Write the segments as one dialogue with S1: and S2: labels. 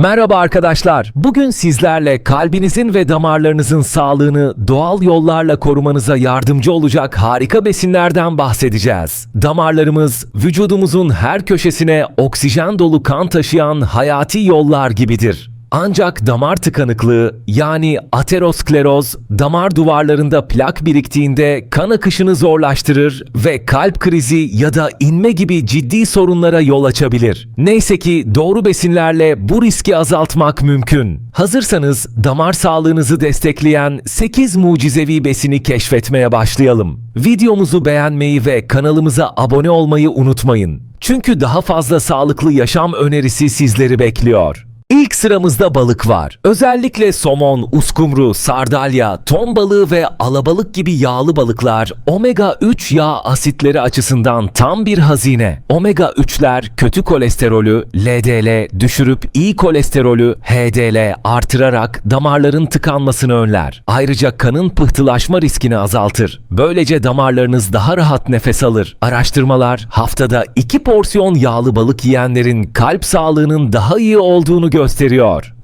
S1: Merhaba arkadaşlar. Bugün sizlerle kalbinizin ve damarlarınızın sağlığını doğal yollarla korumanıza yardımcı olacak harika besinlerden bahsedeceğiz. Damarlarımız vücudumuzun her köşesine oksijen dolu kan taşıyan hayati yollar gibidir. Ancak damar tıkanıklığı yani ateroskleroz damar duvarlarında plak biriktiğinde kan akışını zorlaştırır ve kalp krizi ya da inme gibi ciddi sorunlara yol açabilir. Neyse ki doğru besinlerle bu riski azaltmak mümkün. Hazırsanız damar sağlığınızı destekleyen 8 mucizevi besini keşfetmeye başlayalım. Videomuzu beğenmeyi ve kanalımıza abone olmayı unutmayın. Çünkü daha fazla sağlıklı yaşam önerisi sizleri bekliyor. İlk sıramızda balık var. Özellikle somon, uskumru, sardalya, ton balığı ve alabalık gibi yağlı balıklar omega 3 yağ asitleri açısından tam bir hazine. Omega 3'ler kötü kolesterolü LDL düşürüp iyi kolesterolü HDL artırarak damarların tıkanmasını önler. Ayrıca kanın pıhtılaşma riskini azaltır. Böylece damarlarınız daha rahat nefes alır. Araştırmalar haftada 2 porsiyon yağlı balık yiyenlerin kalp sağlığının daha iyi olduğunu gösteriyor.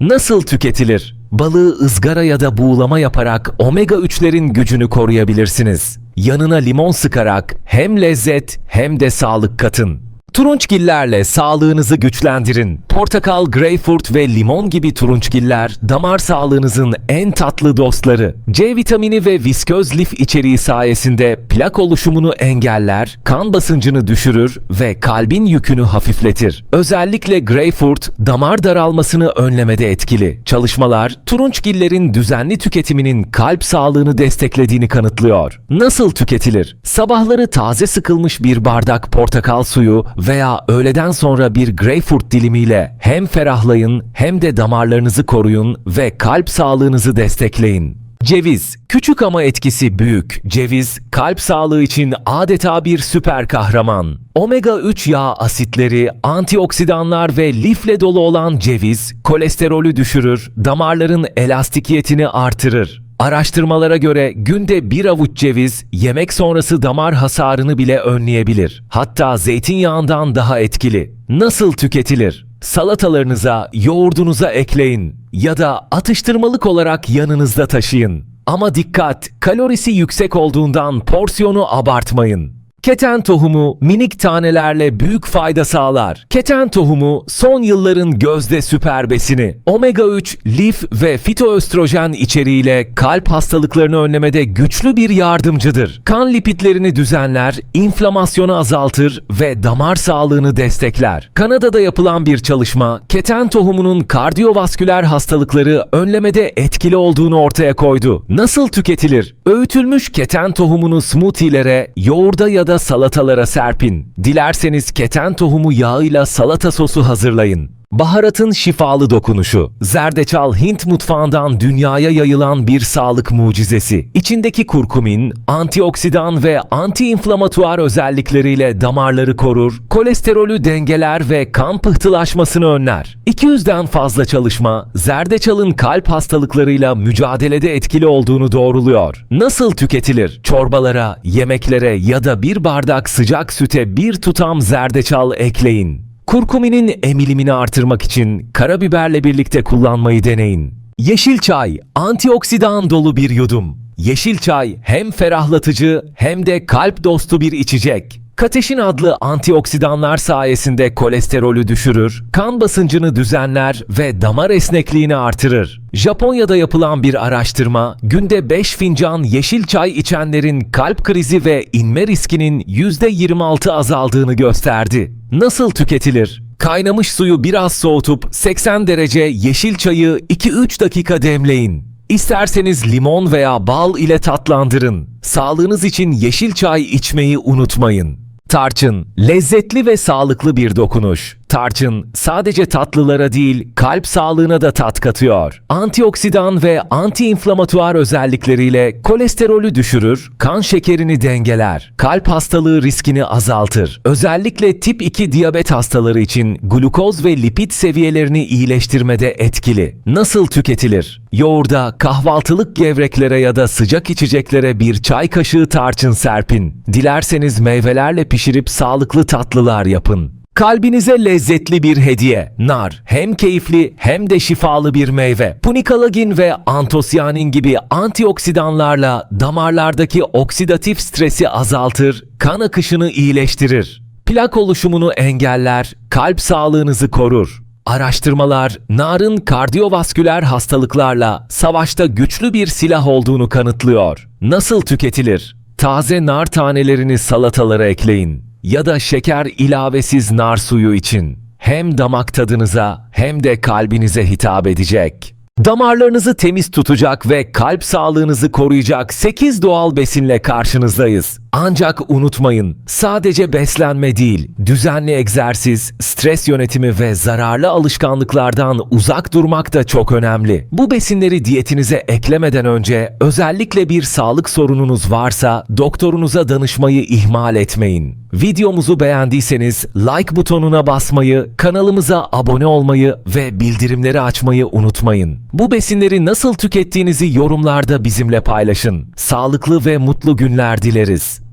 S1: Nasıl tüketilir? Balığı ızgara ya da buğulama yaparak omega 3'lerin gücünü koruyabilirsiniz. Yanına limon sıkarak hem lezzet hem de sağlık katın. Turunçgillerle sağlığınızı güçlendirin. Portakal, greyfurt ve limon gibi turunçgiller damar sağlığınızın en tatlı dostları. C vitamini ve visköz lif içeriği sayesinde plak oluşumunu engeller, kan basıncını düşürür ve kalbin yükünü hafifletir. Özellikle greyfurt damar daralmasını önlemede etkili. Çalışmalar turunçgillerin düzenli tüketiminin kalp sağlığını desteklediğini kanıtlıyor. Nasıl tüketilir? Sabahları taze sıkılmış bir bardak portakal suyu veya öğleden sonra bir greyfurt dilimiyle hem ferahlayın hem de damarlarınızı koruyun ve kalp sağlığınızı destekleyin. Ceviz, küçük ama etkisi büyük. Ceviz, kalp sağlığı için adeta bir süper kahraman. Omega 3 yağ asitleri, antioksidanlar ve lifle dolu olan ceviz, kolesterolü düşürür, damarların elastikiyetini artırır. Araştırmalara göre günde bir avuç ceviz yemek sonrası damar hasarını bile önleyebilir. Hatta zeytinyağından daha etkili. Nasıl tüketilir? Salatalarınıza, yoğurdunuza ekleyin ya da atıştırmalık olarak yanınızda taşıyın. Ama dikkat, kalorisi yüksek olduğundan porsiyonu abartmayın. Keten tohumu minik tanelerle büyük fayda sağlar. Keten tohumu son yılların gözde süper besini. Omega 3, lif ve fitoöstrojen içeriğiyle kalp hastalıklarını önlemede güçlü bir yardımcıdır. Kan lipidlerini düzenler, inflamasyonu azaltır ve damar sağlığını destekler. Kanada'da yapılan bir çalışma, keten tohumunun kardiyovasküler hastalıkları önlemede etkili olduğunu ortaya koydu. Nasıl tüketilir? Öğütülmüş keten tohumunu smoothie'lere, yoğurda ya da salatalara serpin. Dilerseniz keten tohumu yağıyla salata sosu hazırlayın. Baharatın şifalı dokunuşu. Zerdeçal Hint mutfağından dünyaya yayılan bir sağlık mucizesi. İçindeki kurkumin, antioksidan ve antiinflamatuar özellikleriyle damarları korur, kolesterolü dengeler ve kan pıhtılaşmasını önler. 200'den fazla çalışma, zerdeçalın kalp hastalıklarıyla mücadelede etkili olduğunu doğruluyor. Nasıl tüketilir? Çorbalara, yemeklere ya da bir bardak sıcak süte bir tutam zerdeçal ekleyin. Kurkuminin emilimini artırmak için karabiberle birlikte kullanmayı deneyin. Yeşil çay, antioksidan dolu bir yudum. Yeşil çay hem ferahlatıcı hem de kalp dostu bir içecek. Kateşin adlı antioksidanlar sayesinde kolesterolü düşürür, kan basıncını düzenler ve damar esnekliğini artırır. Japonya'da yapılan bir araştırma, günde 5 fincan yeşil çay içenlerin kalp krizi ve inme riskinin %26 azaldığını gösterdi. Nasıl tüketilir? Kaynamış suyu biraz soğutup 80 derece yeşil çayı 2-3 dakika demleyin. İsterseniz limon veya bal ile tatlandırın. Sağlığınız için yeşil çay içmeyi unutmayın. Tarçın, lezzetli ve sağlıklı bir dokunuş. Tarçın sadece tatlılara değil, kalp sağlığına da tat katıyor. Antioksidan ve antiinflamatuar özellikleriyle kolesterolü düşürür, kan şekerini dengeler, kalp hastalığı riskini azaltır. Özellikle tip 2 diyabet hastaları için glukoz ve lipid seviyelerini iyileştirmede etkili. Nasıl tüketilir? Yoğurda, kahvaltılık gevreklere ya da sıcak içeceklere bir çay kaşığı tarçın serpin. Dilerseniz meyvelerle pişirip sağlıklı tatlılar yapın. Kalbinize lezzetli bir hediye. Nar hem keyifli hem de şifalı bir meyve. Punikalagin ve antosianin gibi antioksidanlarla damarlardaki oksidatif stresi azaltır, kan akışını iyileştirir. Plak oluşumunu engeller, kalp sağlığınızı korur. Araştırmalar narın kardiyovasküler hastalıklarla savaşta güçlü bir silah olduğunu kanıtlıyor. Nasıl tüketilir? Taze nar tanelerini salatalara ekleyin ya da şeker ilavesiz nar suyu için. Hem damak tadınıza hem de kalbinize hitap edecek. Damarlarınızı temiz tutacak ve kalp sağlığınızı koruyacak 8 doğal besinle karşınızdayız. Ancak unutmayın, sadece beslenme değil, düzenli egzersiz, stres yönetimi ve zararlı alışkanlıklardan uzak durmak da çok önemli. Bu besinleri diyetinize eklemeden önce özellikle bir sağlık sorununuz varsa doktorunuza danışmayı ihmal etmeyin. Videomuzu beğendiyseniz like butonuna basmayı, kanalımıza abone olmayı ve bildirimleri açmayı unutmayın. Bu besinleri nasıl tükettiğinizi yorumlarda bizimle paylaşın. Sağlıklı ve mutlu günler dileriz.